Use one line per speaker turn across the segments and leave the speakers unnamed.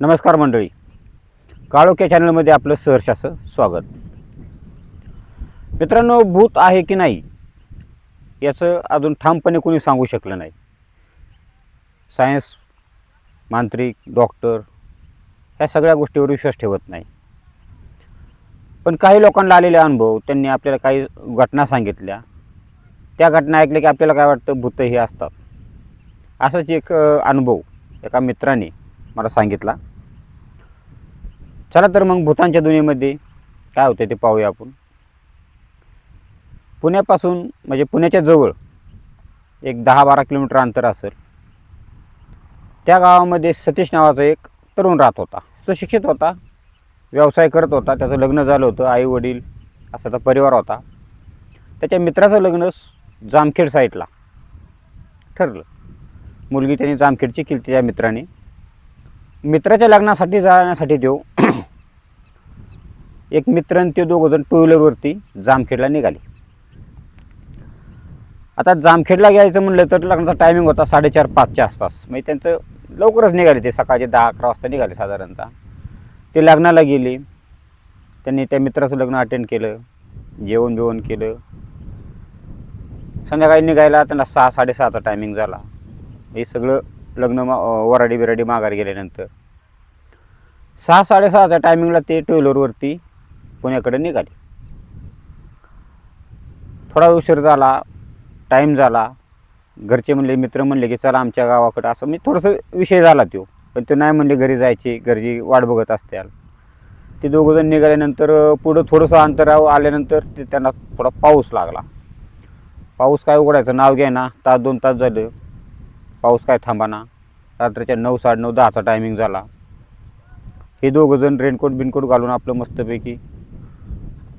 नमस्कार मंडळी. काळोख्या चॅनलमध्ये आपलं सहर्ष असं स्वागत. मित्रांनो भूत आहे की नाही याचं अजून ठामपणे कोणी सांगू शकलं नाही. सायन्स मांत्रिक डॉक्टर ह्या सगळ्या गोष्टीवर विश्वास ठेवत नाही. पण काही लोकांना आलेले अनुभव त्यांनी आपल्याला काही घटना सांगितल्या. त्या घटना ऐकल्या की आपल्याला काय वाटतं भूत हे असतात. असाच एक अनुभव एका मित्राने मला सांगितला. चला तर मग भूतांच्या दुनियेमध्ये काय होतं ते पाहूया आपण. पुण्यापासून म्हणजे पुण्याच्या जवळ एक दहा बारा किलोमीटर अंतर असेल. त्या गावामध्ये सतीश नावाचा एक तरुण राहत होता. सुशिक्षित होता व्यवसाय करत होता त्याचं लग्न झालं होतं आई वडील असा त्याचा परिवार होता. त्याच्या मित्राचं लग्न जामखेड साईडला ठरलं. मुलगी त्याने जामखेडची केली त्याच्या मित्राने. मित्राच्या लग्नासाठी जाण्यासाठी देऊ. एक मित्र आणि ते दोघं जण टू व्हीलरवरती जामखेडला निघाले. आता जामखेडला घ्यायचं म्हणलं तर लग्नाचा टायमिंग होता साडेचार पाचच्या आसपास. म्हणजे त्यांचं लवकरच निघाले ते सकाळचे दहा अकरा वाजता निघाले साधारणतः. ते लग्नाला गेले. त्यांनी त्या मित्राचं लग्न अटेंड केलं. जेवण बिवण केलं. संध्याकाळी निघायला त्यांना सहा साडेसहाचा टायमिंग झाला. हे सगळं लग्न मा वराडी बिराडी माघारी गेल्यानंतर. सहा साडेसहाच्या टायमिंगला ते टू व्हीलरवरती पुण्याकडे निघाले. थोडा उशीर झाला टाईम झाला. घरचे म्हणले मित्र म्हणले की चला आमच्या गावाकडं. असं म्हणजे थोडंसं विषय झाला तो. पण ते नाही म्हणले घरी जायचे घरची वाट बघत असत्याल ते दोघंजण निघाल्यानंतर पुढं थोडंसं अंतरावर आल्यानंतर ते त्यांना थोडा पाऊस लागला. पाऊस काय उघडायचं नाव घ्या ना तास दोन तास झालं. पाऊस काय थांबाना. रात्रीच्या नऊ साडेनऊ दहाचा टायमिंग झाला. हे दोघंजण रेनकोट बिनकोट घालून आपलं मस्तपैकी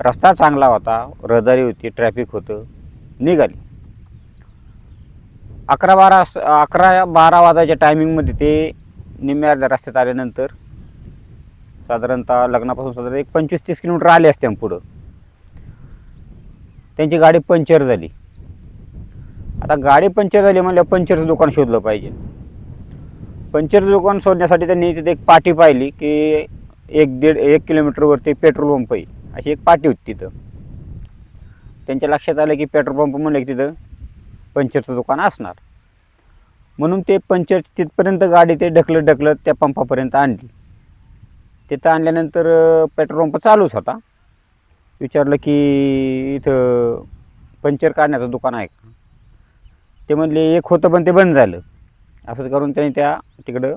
रस्ता चांगला होता. रहदारी होती ट्रॅफिक होतं. निघाली. अकरा बारा अकरा बारा वाजायच्या टायमिंगमध्ये ते निम्म्या अर्ध्या रस्त्यात आल्यानंतर साधारणतः लग्नापासून साधारण एक पंचवीस तीस किलोमीटर आले असते पुढं. त्यांची गाडी पंक्चर झाली. आता गाडी पंक्चर झाली म्हणलं पंक्चरचं दुकान शोधलं पाहिजे. पंक्चरचं दुकान शोधण्यासाठी त्यांनी तिथे एक पाटी पाहिली की एक दीड एक किलोमीटरवरती पेट्रोल पंप आहे. अशी एक पाटी होती तिथं. त्यांच्या लक्षात आलं की पेट्रोल पंप म्हणलं की तिथं पंक्चरचं दुकान असणार. म्हणून ते पंक्चर तिथपर्यंत गाडी ते ढकलत ढकलत त्या पंपापर्यंत आणली. तिथं आणल्यानंतर पेट्रोल पंप चालूच होता. विचारलं की इथं पंक्चर काढण्याचं दुकान आहे का? ते म्हणले एक होतं पण ते बंद झालं. असं करून त्यांनी त्या तिकडं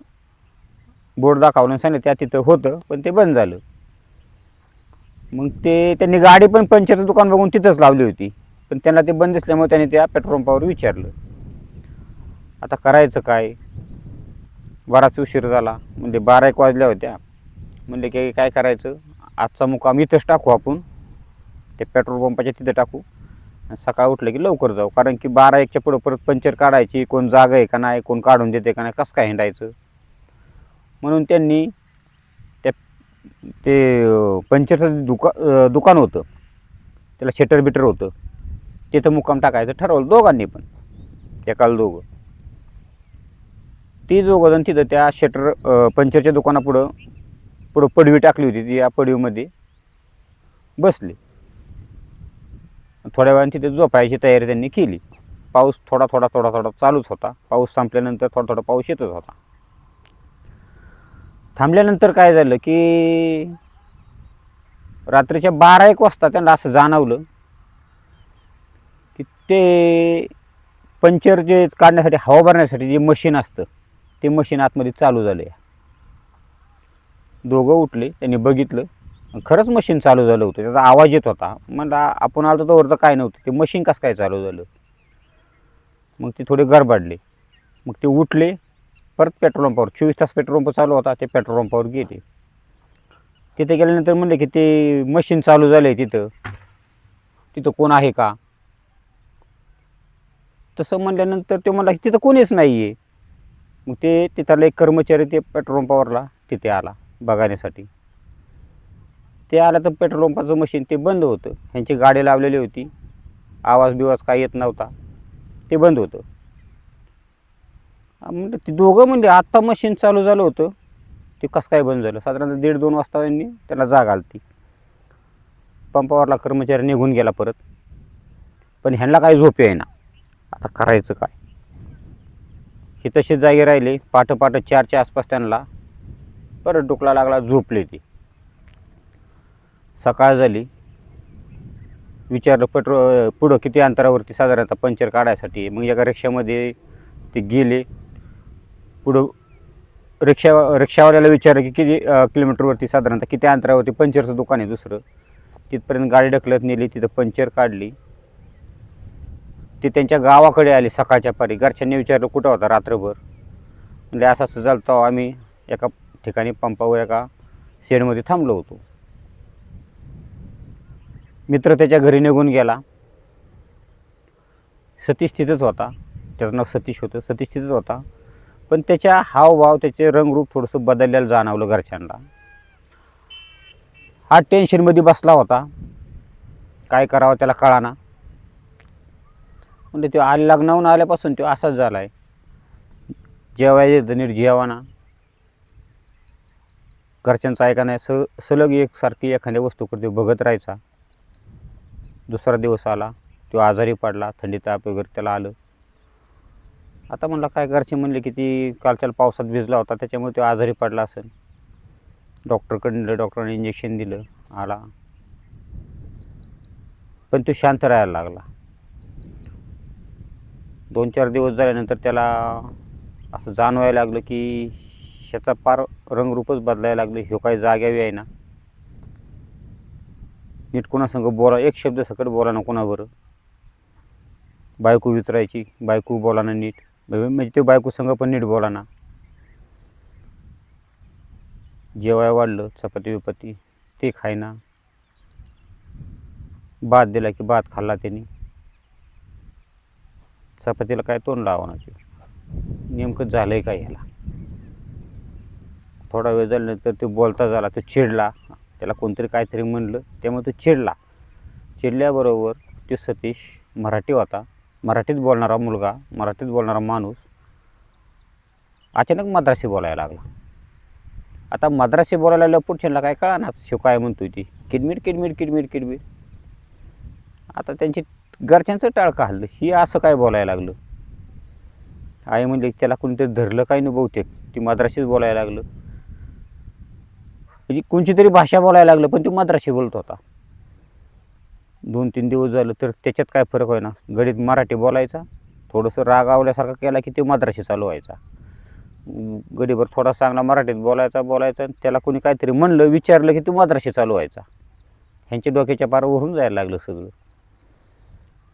बोर्ड दाखवलं सांगितलं त्या तिथं होतं पण ते बंद झालं. मग ते त्यांनी गाडी पण पंचरचं दुकान बघून तिथंच लावली होती. पण त्यांना ते बंद दिसल्यामुळे त्यांनी त्या पेट्रोल पंपावर विचारलं. आता करायचं काय? बराच उशीर झाला. म्हणजे बारा एक वाजल्या होत्या. म्हणले की काय करायचं? आजचा मुकाम इथंच टाकू आपण. ते पेट्रोल पंपाच्या तिथं टाकू. सकाळ उठलं की लवकर जाऊ. कारण की बारा एकच्या पुढं परत पंचर काढायची कोण जागा आहे का नाही कोण काढून देते का नाही कसं काय हिंडायचं? म्हणून त्यांनी त्या ते पंचरचं पंक्चरचं दुका दुकान होतं त्याला शटर बिटर होतं तिथं मुक्काम टाकायचं ठरवलं दोघांनी पण. एकाला दोघं. ती दोघंजण तिथं त्या शटर पंचरच्या पंक्चरच्या दुकानापुढं पुढं पडवी टाकली होती ती या पडवीमध्ये. बसली. थोड्या वेळाने तिथे झोपायची तयारी त्यांनी केली. पाऊस थोडा थोडा थोडा थोडा चालूच होता. पाऊस संपल्यानंतर थोडा थोडा पाऊस येतच होता. थांबल्यानंतर काय झालं की रात्रीच्या बारा एक वाजता त्यांना असं जाणवलं की ते पंक्चर जे काढण्यासाठी हवा भरण्यासाठी जे मशीन असतं ते मशीन आतमध्ये चालू झालं आहे दोघं उठले त्यांनी बघितलं. खरंच मशीन चालू झालं होतं. त्याचा आवाज येत होता. म्हणलं आपण आलो तर तर काय नव्हतं. ते मशीन कसं काय चालू झालं? मग ते थोडे गरबाडले मग ते उठले. परत पेट्रोल पंपावर चोवीस तास पेट्रोल पंप चालू होता. ते पेट्रोल पंपावर गेले. तिथे गेल्यानंतर म्हणले की ते मशीन चालू झालं आहे तिथं. तिथं कोण आहे का? तसं म्हणल्यानंतर ते म्हणला की तिथं कोणीच नाही आहे मग ते तिथला एक कर्मचारी ते पेट्रोल पंपावरला तिथे आला बघण्यासाठी. ते आलं तर पेट्रोल पंपाचं मशीन ते बंद होतं. ह्यांची गाडी लावलेली होती. आवाज बिवाज काही येत नव्हता. ते बंद होतं. म्हणजे ते दोघं म्हणजे आत्ता मशीन चालू झालं होतं. ते कसं काय बंद झालं? साधारणतः दीड दोन वाजता त्यांनी त्याला जाग आली पंपावरला कर्मचारी निघून गेला परत. पण ह्यांना काही झोप आहे ना आता करायचं काय? हे तसेच जागी राहिले. पाठोपाठ चारच्या आसपास त्यांना परत डोकला लागला झोपले ती. सकाळ झाली. विचारलं पेट्रोल पुढं किती अंतरावरती साधारणतः पंक्चर काढायसाठी? मग एका रिक्षामध्ये ते गेले. पुढं रिक्षा रिक्षावाल्याला विचारलं की किती किलोमीटरवरती साधारणतः किती अंतरावरती पंक्चरचं दुकान आहे दुसरं? तिथपर्यंत गाडी ढकलत नेली तिथं पंक्चर काढली. ते त्यांच्या गावाकडे आले सकाळच्या पारी. घरच्यांनी विचारलं कुठं होता रात्रभर? म्हणजे असं असं झालं तेव्हा आम्ही एका ठिकाणी पंपावर एका शेडमध्ये थांबलो होतो. मित्र त्याच्या घरी निघून गेला. सतीश तिथंच होता. त्याचं नाव सतीश होतं. सतीश तिथंच होता. पण त्याच्या हावभाव त्याचे रंगरूप थोडंसं बदललेलं जाणवलं घरच्यांना. हा टेन्शनमध्ये बसला होता. काय करावं त्याला कळाना. म्हणजे तो आले लग्नाहून आल्यापासून तो असाच झाला आहे जेवायचे नीट जेवाना. घरच्यांचं ऐका नाही. स सलग एकसारखी एखाद्या वस्तूकडे बघत राहायचा. दुसरा दिवस आला तो आजारी पडला थंडी ताप वगैरे त्याला आलं. आता म्हणलं काय घरचे म्हणले की ती कालच्या पावसात भिजला होता त्याच्यामुळे तो आजारी पडला असेल. डॉक्टरकडे नेलं डॉक्टरने इंजेक्शन दिलं आला. पण तो शांत राहायला लागला. दोन चार दिवस झाल्यानंतर त्याला असं जाणवायला लागलं की त्याचा पार रंगरूपच बदलायला लागलं ह्यो काही जाग्यावी आहे ना. नीट कोणासंग बोला एक शब्द सकट बोला ना कोणावर? बायको विचारायची बायको बोला ना नीट. म्हणजे, म्हणजे ते बायको संग पण नीट बोला ना. जेवाय वाढलं चपाती विपत्ती ते खायना भात दिला की भात खाल्ला त्यांनी. चपातीला काय तोंड लावणार नेमकं झालं आहे काय ह्याला? थोडा वेळ झाल्यानंतर तो बोलता झाला तो चिडला. त्याला कोणतरी काहीतरी म्हणलं त्यामुळे तो चिडला. चिडल्याबरोबर तो सतीश मराठी होता. मराठीत बोलणारा मुलगा मराठीत बोलणारा माणूस अचानक मद्रासी बोलायला लागला. आता मद्रासी बोलायला लागल्यावर पुढच्याला काय कळणार? शिव काय म्हणतोय ती? किडमिट किडमिट किडमिट किडमिट आता त्यांची घरच्यांचं टाळकं हल्लं. ही असं काय बोलायला लागलं? आई म्हणजे त्याला कोणीतरी धरलं काही नाही बहुतेक? ती मद्रासीच बोलायला लागलं. म्हणजे कोणची तरी भाषा बोलायला लागलं पण तो मद्रासी बोलत होता. दोन तीन दिवस झालं तर त्याच्यात काय फरक होईना. गडीत मराठी बोलायचा थोडंसं राग आवल्यासारखा केला की ते मद्रासी चालू व्हायचा. गडीभर थोडा चांगला मराठीत बोलायचा बोलायचा आणि त्याला कोणी काहीतरी म्हणलं विचारलं की तू मद्रासी चालू व्हायचा. ह्यांच्या डोक्याच्या पार ओढून जायला लागलं सगळं.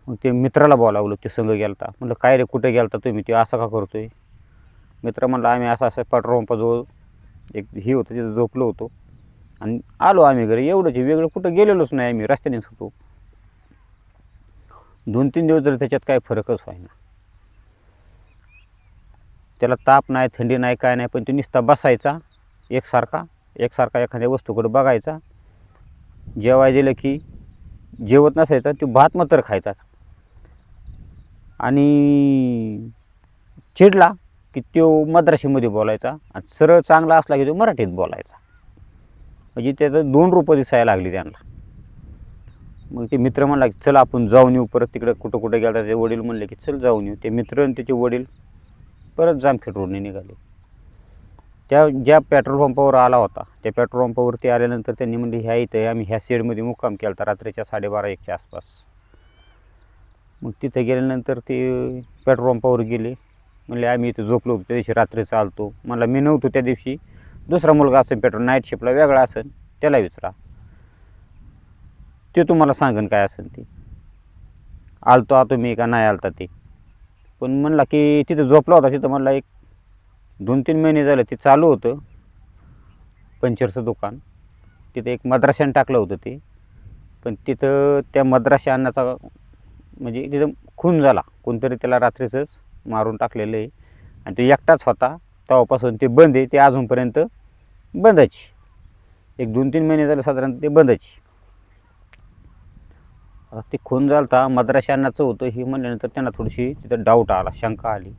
मग ते मित्राला बोलावलं ते संघ गेलता. म्हणलं काय रे कुठे गेलता तुम्ही? ते असं का करतोय? मित्र म्हणलं आम्ही असं असं पेट्रोल पंपाजवळ एक ही होतं तिथं झोपलो होतो. आणि आलो आम्ही घरी. एवढंच वेगळं कुठं गेलेलोच नाही आम्ही रस्त्यानेच होतो दोन तीन दिवस जरी त्याच्यात काय फरकच व्हायना त्याला ताप नाही थंडी नाही काय नाही पण तो नुसता बसायचा एकसारखा एकसारखा एखाद्या वस्तूकडे बघायचा. जेवाय दिलं की जेवत नसायचा तो भात मात्र खायचा. आणि चिडला की तो मद्रासीमध्ये बोलायचा आणि सरळ चांगला असला की तो मराठीत बोलायचा. म्हणजे त्याचं दोन रूपं दिसायला लागली त्यांना. मग ते मित्र म्हणला की चल आपण जाऊन येऊ परत तिकडं कुठं कुठं गेला. ते वडील म्हणले की चल जाऊन येऊ. ते मित्र आणि त्याचे वडील परत जामखेड रोडने निघाले. त्या ज्या पेट्रोल पंपावर आला होता त्या पेट्रोल पंपावरती आल्यानंतर त्यांनी म्हणले ह्या इथं आम्ही ह्या शेडमध्ये मुक्काम केला होता रात्रीच्या साडेबारा एकच्या आसपास. मग तिथे गेल्यानंतर ते पेट्रोल पंपावर गेले. म्हणले आम्ही इथं झोपलो होतो त्या दिवशी रात्री चालतो. मला मी नव्हतो त्या दिवशी दुसरा मुलगा असेल पेट्रोल नाईट शिफ्टला वेगळा असेल त्याला विचारा. ते तुम्हाला सांगन काय असेल ते. आलतो आतो का नाही आलता ते. पण म्हणला की तिथं झोपला होता तिथं म्हणला एक दोन तीन महिने झाले ते चालू होतं. पंचरचं दुकान. तिथं एक मद्राशाने टाकलं होतं ते. पण तिथं त्या मद्राशा अन्नाचा म्हणजे तिथं खून झाला. कोणतरी त्याला रात्रीचंच मारून टाकलेलं आहे. आणि तो एकटाच होता. तेव्हापासून ते बंद आहे ते अजूनपर्यंत बंदच एक दोन तीन महिने झाले साधारण ते बंदच आता ते खून झालता मद्राशी अन्नाचं होतं हे म्हणल्यानंतर त्यांना थोडीशी तिथं डाऊट आला शंका आली.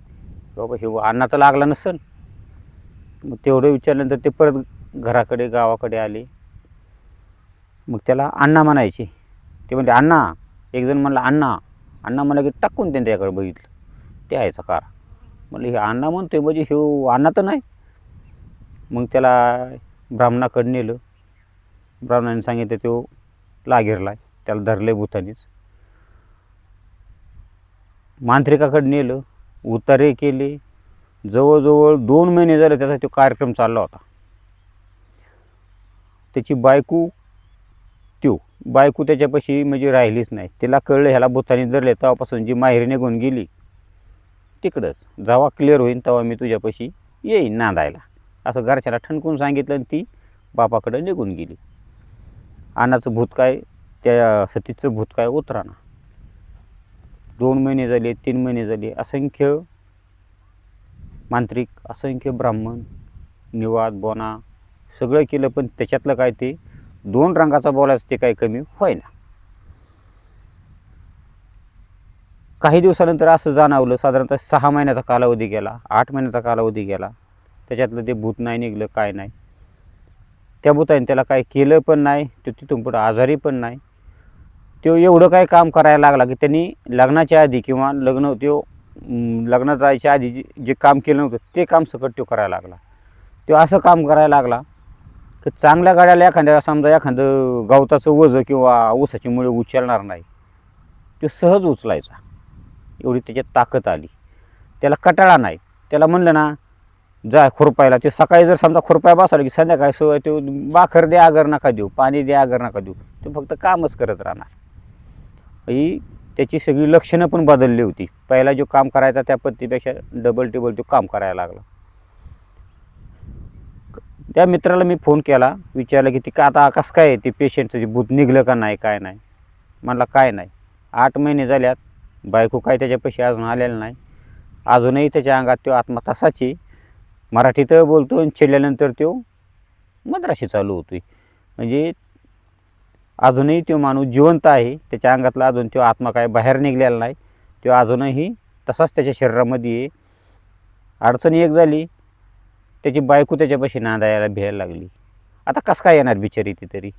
बाबा हे अन्नाचं लागला नसेल. मग तेवढं विचारल्यानंतर ते परत घराकडे गावाकडे आले. मग त्याला अण्णा म्हणायचे. ते म्हणते अण्णा एक जण म्हणला अण्णा अण्णा मला की टाकून त्यांनी त्याच्याकडे बघितलं. ते यायचं कारण. म्हणलं हे अण्णा म्हणतोय म्हणजे हे अण्णा तर नाही. मग त्याला ब्राह्मणाकडे नेलं. ब्राह्मणाने सांगितलं तो लागेरला त्याला धरलं आहे भूतानीच. मांत्रिकाकडे नेलं उतारे केले. जवळजवळ दोन महिने झाले त्याचा तो कार्यक्रम चालला होता. त्याची बायको त्यो बायको त्याच्यापाशी म्हणजे राहिलीच नाही. तिला कळलं ह्याला भूतानी धरले तेव्हापासून जी माहेरी निघून गेली तिकडंच. जेव्हा क्लिअर होईल तेव्हा मी तुझ्यापाशी येईन नांदायला. असं घरच्याला ठणकून सांगितलं आणि ती बापाकडं निघून गेली. अन्नाचं भूत काय त्या सतीचं भूत काय उतराना. दोन महिने झाले तीन महिने झाले असंख्य मांत्रिक असंख्य ब्राह्मण निवाद बोना सगळं केलं पण त्याच्यातलं काय ते दोन रंगाचा बोलायचं ते काही कमी होईना. काही दिवसानंतर असं जाणवलं साधारणतः सहा महिन्याचा कालावधी गेला आठ महिन्याचा कालावधी गेला. त्याच्यातलं ते भूत नाही निघलं काय नाही. त्या भूताने त्याला काय केलं पण नाही तो तिथून पुढं आजारी पण नाही. तो एवढं काय काम करायला लागला की त्यांनी लग्नाच्या आधी किंवा लग्न तो अं, लग्नात जायच्या आधी जे जे काम केलं नव्हतं ते काम सकट तो करायला लागला. तो असं काम करायला लागला तर चांगल्या गाड्याला एखाद्या समजा एखादं गवताचं वजं किंवा ऊसाची मुळे उचलणार नाही. तो सहज उचलायचा. एवढी त्याच्यात ताकद आली. त्याला कटाळा नाही. त्याला म्हणलं ना जा खुरपायला. ते सकाळी जर समजा खुरपाय बसवलं की संध्याकाळी सोय तो बाखर द्या आगर नका देऊ. पाणी द्या आगर नका देऊ. तो फक्त कामच करत राहणार. ही त्याची सगळी लक्षणं पण बदलली होती. पहिला जो काम करायचा त्या पद्धतीपेक्षा डबल टेबल तो काम करायला लागला. त्या मित्राला मी फोन केला. विचारलं की ती का आता कसं काय आहे? ते पेशंटचं जे भूत निघलं का नाही काय नाही? म्हणला काय नाही. आठ महिने झाल्यात. बायको काय त्याच्यापाशी अजून आलेलं नाही. अजूनही त्याच्या अंगात तो आत्मा तसाची मराठीत बोलतो आणि चिडल्यानंतर तो मद्राशी चालू होतोय. म्हणजे अजूनही तो माणूस जिवंत आहे. त्याच्या अंगातला अजून तो आत्मा काय बाहेर निघलेला नाही. तो अजूनही तसाच त्याच्या शरीरामध्ये आहे. अडचण एक झाली. त्याची बायको त्याच्यापाशी नांदायला भ्यायला लागली. आता कसं काय येणार बिचारी ती तरी?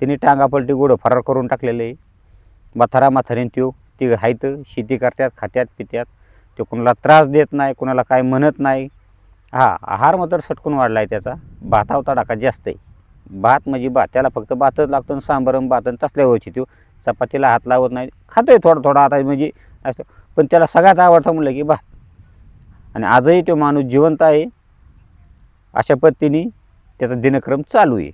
तिने टांगापलटी गोडं फरार करून टाकलेलं आहे. म्हातारा म्हातारीन त्यो ती आहेत शेती करतात खात्यात पित्यात. ते कोणाला त्रास देत नाही कोणाला काय म्हणत नाही. हा आहार मात्र सटकून वाढला आहे त्याचा. भातावता टाका जास्त आहे. भात म्हणजे भात. त्याला फक्त भातच लागतो आणि सांबर भात आणि तसल्या व्हायची तो चपातीला हात लावत नाही. खातोय थोडा थोडा. आता म्हणजे असं. पण त्याला सगळ्यात आवडतं म्हणलं की भात. आणि आजही तो माणूस जिवंत आहे. अशा पद्धतीने त्याचा दिनक्रम चालू आहे.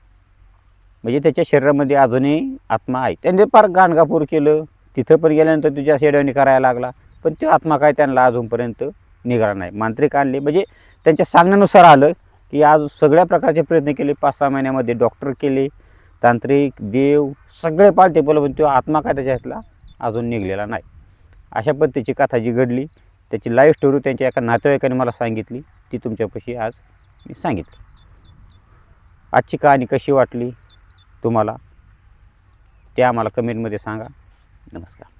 म्हणजे त्याच्या शरीरामध्ये अजूनही आत्मा आहे. त्यांनी फार गाणगापूर केलं. तिथं पण गेल्यानंतर तुझ्या शेडवणी करायला लागला पण तो आत्मा काय त्यांना अजूनपर्यंत निघाला नाही. मांत्रिक आणले म्हणजे त्यांच्या सांगण्यानुसार आलं की आज सगळ्या प्रकारचे प्रयत्न केले पाच सहा महिन्यामध्ये डॉक्टर केले तांत्रिक देव सगळे पालते बोल पण तो आत्मा काय त्याच्यातला अजून निघलेला नाही. अशा पद्धतीची कथा जी घडली त्याची लाईव्ह स्टोरी त्यांच्या एका नातेवाईकाने मला सांगितली ती तुमच्यापाशी आज मी सांगितली. आजची कहाणी कशी वाटली तुम्हाला ते आम्हाला कमेंटमध्ये सांगा. नमस्कार